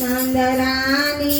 ನಂದರಾಣಿ